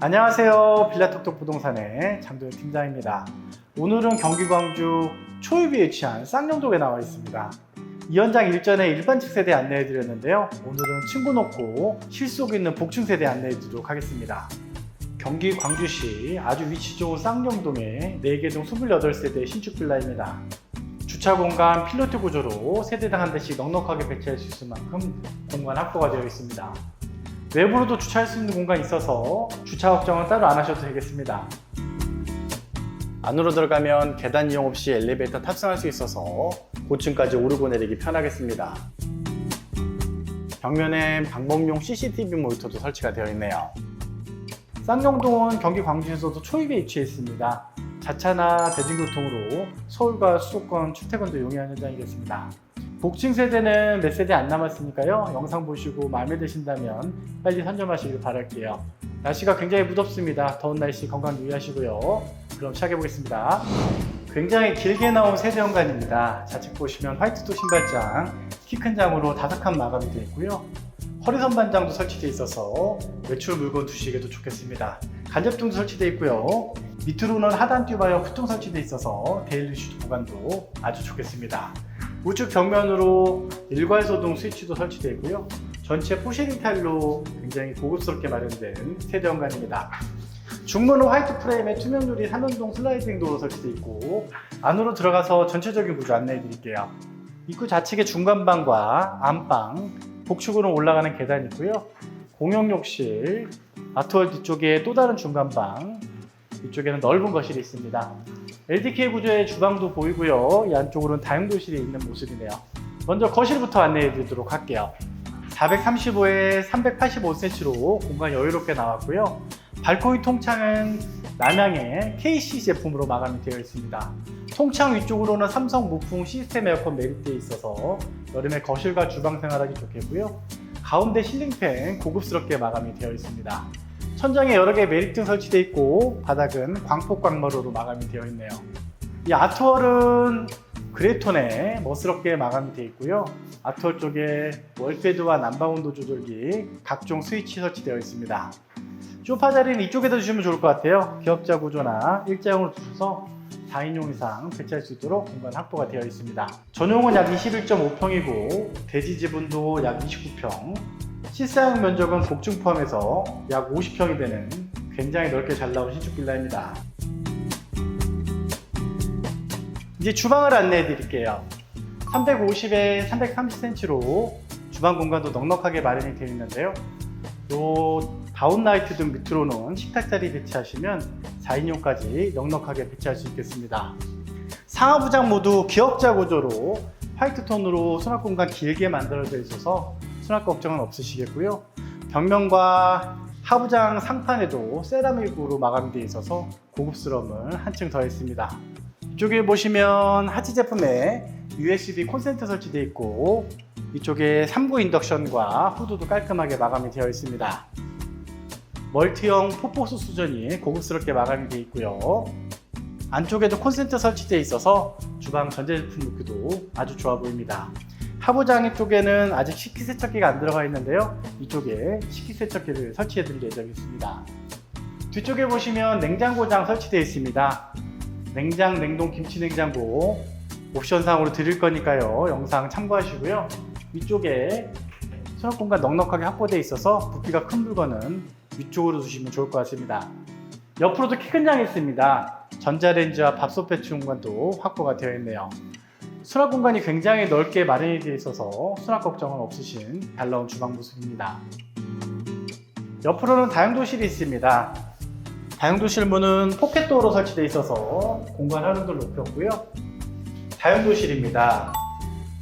안녕하세요. 빌라톡톡 부동산의 장도현 팀장입니다. 오늘은 경기 광주 초입에 위치한 쌍용동에 나와 있습니다. 이 현장 일전에 일반측 세대 안내해 드렸는데요. 오늘은 층고 높고 실속 있는 복층 세대 안내해 드리도록 하겠습니다. 경기 광주시 아주 위치 좋은 쌍용동의 4개동 28세대 신축 빌라입니다. 주차 공간 필로트 구조로 세대당 한 대씩 넉넉하게 배치할 수 있을 만큼 공간 확보가 되어 있습니다. 외부로도 주차할 수 있는 공간이 있어서 주차 걱정은 따로 안 하셔도 되겠습니다. 안으로 들어가면 계단 이용 없이 엘리베이터 탑승할 수 있어서 고층까지 오르고 내리기 편하겠습니다. 벽면엔 방범용 CCTV 모니터도 설치가 되어 있네요. 쌍용동은 경기 광주에서도 초입에 위치해 있습니다. 자차나 대중교통으로 서울과 수도권 출퇴근도 용이한 현장이겠습니다. 복층 세대는 몇 세대 안 남았으니까요. 영상 보시고 마음에 드신다면 빨리 선점하시길 바랄게요. 날씨가 굉장히 무덥습니다. 더운 날씨 건강 유의하시고요. 그럼 시작해 보겠습니다. 굉장히 길게 나온 세대 현관입니다. 좌측 보시면 화이트도 신발장, 키 큰 장으로 칸 마감이 되어 있고요. 허리 선 반장도 설치되어 있어서 외출 물건 두시기에도 좋겠습니다. 간접등도 설치되어 있고요. 밑으로는 하단 튜바형 후통 설치되어 있어서 데일리 슈트 보관도 아주 좋겠습니다. 우측 벽면으로 일괄소동 스위치도 설치되어 있고요. 전체 포쉐링 타일로 굉장히 고급스럽게 마련된 세대 현관입니다. 중문은 화이트 프레임에 투명 유리 3연동 슬라이딩 도로 설치되어 있고 안으로 들어가서 전체적인 구조 안내해 드릴게요. 입구 좌측에 중간방과 안방, 북측으로 올라가는 계단이 있고요. 공용 욕실, 아트월 뒤쪽에 또 다른 중간방, 이쪽에는 넓은 거실이 있습니다. LDK 구조의 주방도 보이고요. 이 안쪽으로는 다용도실이 있는 모습이네요. 먼저 거실부터 안내해 드리도록 할게요. 435에 385cm로 공간 여유롭게 나왔고요. 발코니 통창은 남향의 KC 제품으로 마감이 되어 있습니다. 통창 위쪽으로는 삼성 무풍 시스템 에어컨 매립되어 있어서 여름에 거실과 주방 생활하기 좋겠고요. 가운데 실링팬 고급스럽게 마감이 되어 있습니다. 천장에 여러 개의 매립등 설치되어 있고 바닥은 광폭 광머루로 마감이 되어 있네요. 이 아트월은 그레이톤에 멋스럽게 마감이 되어 있고요. 아트월 쪽에 월패드와 난방 온도 조절기, 각종 스위치 설치되어 있습니다. 소파 자리는 이쪽에다 주시면 좋을 것 같아요. 기업자 구조나 일자형으로 두셔서 4인용 이상 배치할 수 있도록 공간 확보가 되어 있습니다. 전용은 약 21.5평이고 대지 지분도 약 29평, 실사용 면적은 복층 포함해서 약 50평이 되는 굉장히 넓게 잘 나온 신축 빌라입니다. 이제 주방을 안내해 드릴게요. 350에 330cm로 주방 공간도 넉넉하게 마련이 되어 있는데요. 요 다운라이트 등 밑으로는 식탁 자리 배치하시면 4인용까지 넉넉하게 배치할 수 있겠습니다. 상하부장 모두 기역자 구조로 화이트 톤으로 수납 공간 길게 만들어져 있어서 수납 걱정은 없으시겠고요. 벽면과 하부장 상판에도 세라믹으로 마감이 되어 있어서 고급스러움을 한층 더했습니다. 이쪽에 보시면 하치 제품에 USB 콘센트 설치되어 있고 이쪽에 3구 인덕션과 후드도 깔끔하게 마감이 되어 있습니다. 멀티형 포포스 수전이 고급스럽게 마감이 되어 있고요. 안쪽에도 콘센트 설치되어 있어서 주방 전자제품 놓기도 아주 좋아 보입니다. 하부장 쪽에는 아직 식기세척기가 안 들어가 있는데요. 이쪽에 식기세척기를 설치해 드릴 예정이있습니다. 뒤쪽에 보시면 냉장고장 설치되어 있습니다. 냉장, 냉동, 김치 냉장고 옵션상으로 드릴 거니까요. 영상 참고하시고요. 위쪽에 수납 공간 넉넉하게 확보되어 있어서 부피가 큰 물건은 위쪽으로 두시면 좋을 것 같습니다. 옆으로도 키 큰 장이 있습니다. 전자레인지와 밥솥 배치 공간도 확보가 되어 있네요. 수납 공간이 굉장히 넓게 마련이 되어 있어서 수납 걱정은 없으신 잘 나온 주방 모습입니다. 옆으로는 다용도실이 있습니다. 다용도실 문은 포켓도어로 설치되어 있어서 공간 활용도를 높였고요. 다용도실입니다.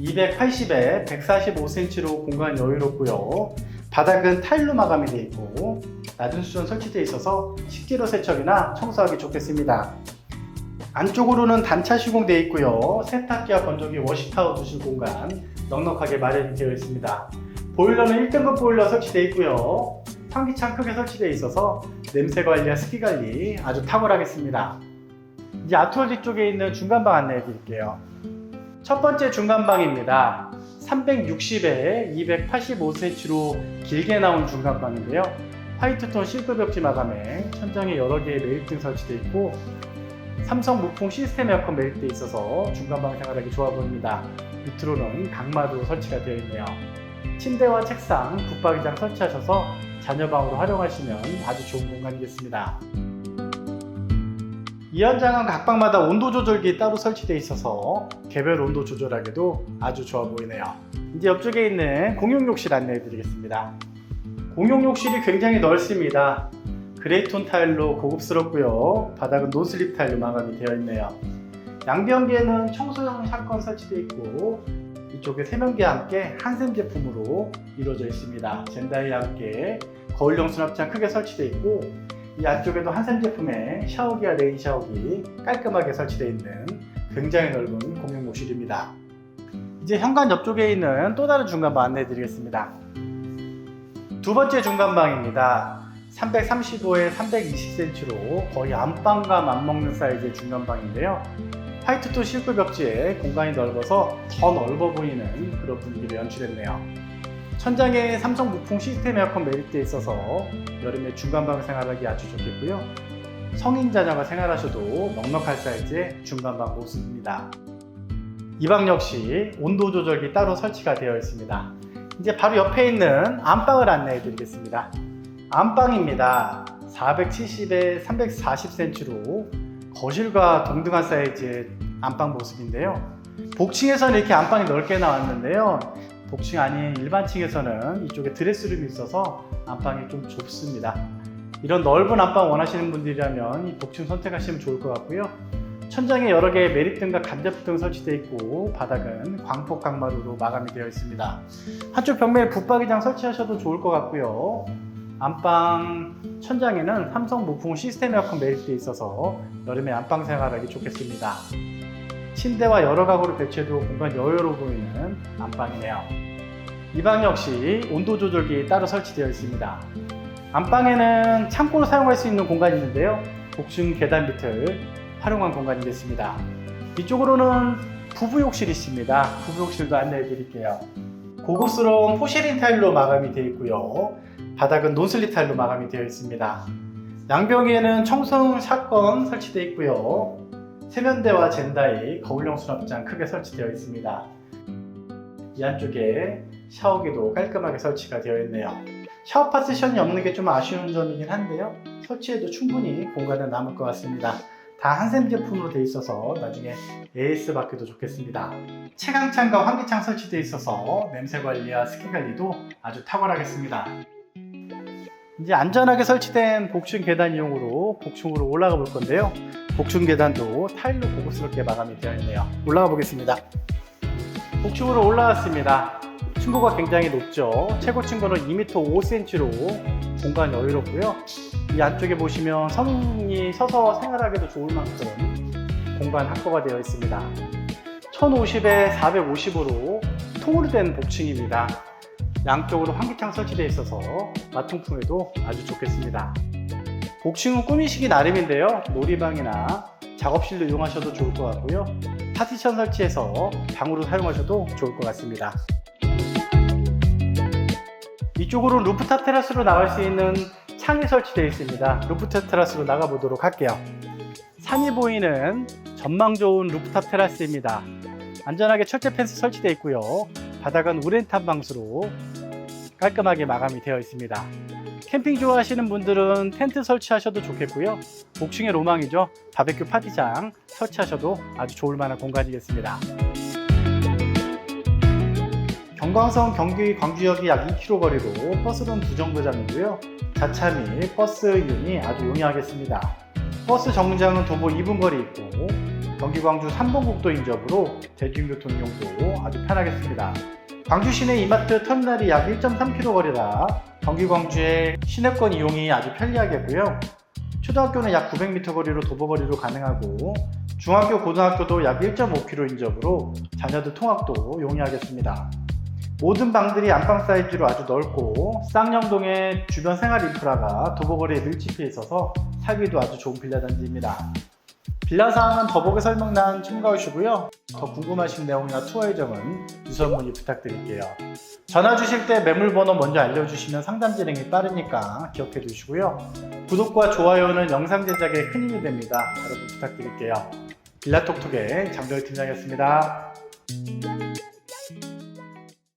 280에 145cm로 공간 여유롭고요. 바닥은 타일로 마감이 되어 있고 낮은 수전 설치되어 있어서 식재료 세척이나 청소하기 좋겠습니다. 안쪽으로는 단차 시공되어 있고요. 세탁기와 건조기, 워시타워 두실 공간 넉넉하게 마련이 되어 있습니다. 보일러는 1등급 보일러 설치되어 있고요. 환기창 크게 설치되어 있어서 냄새 관리와 습기 관리 아주 탁월하겠습니다. 이제 아트월 뒤쪽에 있는 중간방 안내해 드릴게요. 첫 번째 중간방입니다. 360에 285cm로 길게 나온 중간방인데요. 화이트톤 실크 벽지 마감에 천장에 여러 개의 매립등 설치되어 있고 삼성 무풍 시스템 에어컨 매립되어 있어서 중간방 생활하기 좋아 보입니다. 밑으로는 강마도 설치가 되어 있네요. 침대와 책상, 붙박이장 설치하셔서 자녀방으로 활용하시면 아주 좋은 공간이겠습니다. 이 현장은 각 방마다 온도 조절기 따로 설치되어 있어서 개별 온도 조절하기도 아주 좋아 보이네요. 이제 옆쪽에 있는 공용 욕실 안내해 드리겠습니다. 공용 욕실이 굉장히 넓습니다. 그레이톤 타일로 고급스럽고요. 바닥은 노슬립 타일로 마감이 되어 있네요. 양변기에는 청소용 샷건 설치되어 있고 이쪽에 세면기와 함께 한샘 제품으로 이루어져 있습니다. 젠다이와 함께 거울용 수납장 크게 설치되어 있고 이 안쪽에도 한샘 제품의 샤워기와 레인 샤워기 깔끔하게 설치되어 있는 굉장히 넓은 공용 욕실입니다. 이제 현관 옆쪽에 있는 또 다른 중간방 안내해 드리겠습니다. 두 번째 중간방입니다. 335에 320cm로 거의 안방과 맞먹는 사이즈의 중간방인데요. 화이트톤 실크 벽지에 공간이 넓어서 더 넓어 보이는 그런 분위기로 연출했네요. 천장에 삼성 무풍 시스템 에어컨 매립되어 있어서 여름에 중간방 생활하기 아주 좋겠고요. 성인 자녀가 생활하셔도 넉넉할 사이즈의 중간방 모습입니다. 이 방 역시 온도 조절기 따로 설치가 되어 있습니다. 이제 바로 옆에 있는 안방을 안내해 드리겠습니다. 안방입니다. 470에 340cm로 거실과 동등한 사이즈의 안방 모습인데요. 복층에서는 이렇게 안방이 넓게 나왔는데요. 복층 아닌 일반층에서는 이쪽에 드레스룸이 있어서 안방이 좀 좁습니다. 이런 넓은 안방 원하시는 분들이라면 이 복층 선택하시면 좋을 것 같고요. 천장에 여러 개의 매립등과 간접등 설치되어 있고 바닥은 광폭 강마루로 마감이 되어 있습니다. 한쪽 벽면에 붙박이장 설치하셔도 좋을 것 같고요. 안방 천장에는 삼성 무풍 시스템 에어컨 매립되어 있어서 여름에 안방 생활하기 좋겠습니다. 침대와 여러 가구를 배치해도 공간 여유로워 보이는 안방이네요. 이 방 역시 온도 조절기 따로 설치되어 있습니다. 안방에는 창고로 사용할 수 있는 공간이 있는데요. 복층 계단 밑을 활용한 공간이겠습니다. 이쪽으로는 부부 욕실이 있습니다. 부부 욕실도 안내해 드릴게요. 고급스러운 포쉐린 타일로 마감이 되어 있고요. 바닥은 논슬립 타일로 마감이 되어 있습니다. 양벽에는 청소용 샷건 설치되어 있고요. 세면대와 젠다이 거울용 수납장 크게 설치되어 있습니다. 이 안쪽에 샤워기도 깔끔하게 설치가 되어 있네요. 샤워 파티션이 없는 게 좀 아쉬운 점이긴 한데요. 설치해도 충분히 공간은 남을 것 같습니다. 다 한샘 제품으로 되어 있어서 나중에 AS 받기도 좋겠습니다. 채광창과 환기창 설치되어 있어서 냄새 관리와 습기 관리도 아주 탁월하겠습니다. 이제 안전하게 설치된 복층 계단 이용으로 복층으로 올라가 볼 건데요. 복층 계단도 타일로 고급스럽게 마감이 되어 있네요. 올라가 보겠습니다. 복층으로 올라왔습니다. 층고가 굉장히 높죠. 최고 층고는 2m 5cm로 공간 여유롭고요. 이 안쪽에 보시면 성인이 서서 생활하기도 좋을 만큼 공간 확보가 되어 있습니다. 1050에 450으로 통으로 된 복층입니다. 양쪽으로 환기창 설치되어 있어서 마통풍에도 아주 좋겠습니다. 복층은 꾸미시기 나름인데요. 놀이방이나 작업실로 이용하셔도 좋을 것 같고요. 파티션 설치해서 방으로 사용하셔도 좋을 것 같습니다. 이쪽으로 루프탑 테라스로 나갈 수 있는 창이 설치되어 있습니다. 루프탑 테라스로 나가 보도록 할게요. 산이 보이는 전망 좋은 루프탑 테라스입니다. 안전하게 철제 펜스 설치되어 있고요. 바닥은 우렌탄 방수로 깔끔하게 마감이 되어 있습니다. 캠핑 좋아하시는 분들은 텐트 설치하셔도 좋겠고요. 복층의 로망이죠. 바베큐 파티장 설치하셔도 아주 좋을 만한 공간이겠습니다. 경광선 경기 광주역이 약 2km 거리로 버스는 두 정거장이고요. 자차 및 버스 이용이 아주 용이하겠습니다. 버스 정류장은 도보 2분 거리 있고 경기 광주 3번 국도 인접으로 대중교통 이용도 아주 편하겠습니다. 광주 시내 이마트 터미널이 약 1.3km 거리라 경기 광주의 시내권 이용이 아주 편리하겠고요. 초등학교는 약 900m 거리로 도보 거리로 가능하고 중학교, 고등학교도 약 1.5km 인접으로 자녀들 통학도 용이하겠습니다. 모든 방들이 안방 사이즈로 아주 넓고 쌍용동의 주변 생활 인프라가 도보거리에 밀집해 있어서 살기도 아주 좋은 빌라 단지입니다. 빌라 사항은 더보기 설명란 참고하시고요. 더 궁금하신 내용이나 투어 예정은 유선 문의 부탁드릴게요. 전화 주실 때 매물 번호 먼저 알려주시면 상담 진행이 빠르니까 기억해 두시고요. 구독과 좋아요는 영상 제작에 큰 힘이 됩니다. 여러분 부탁드릴게요. 빌라톡톡의 장별 팀장이었습니다.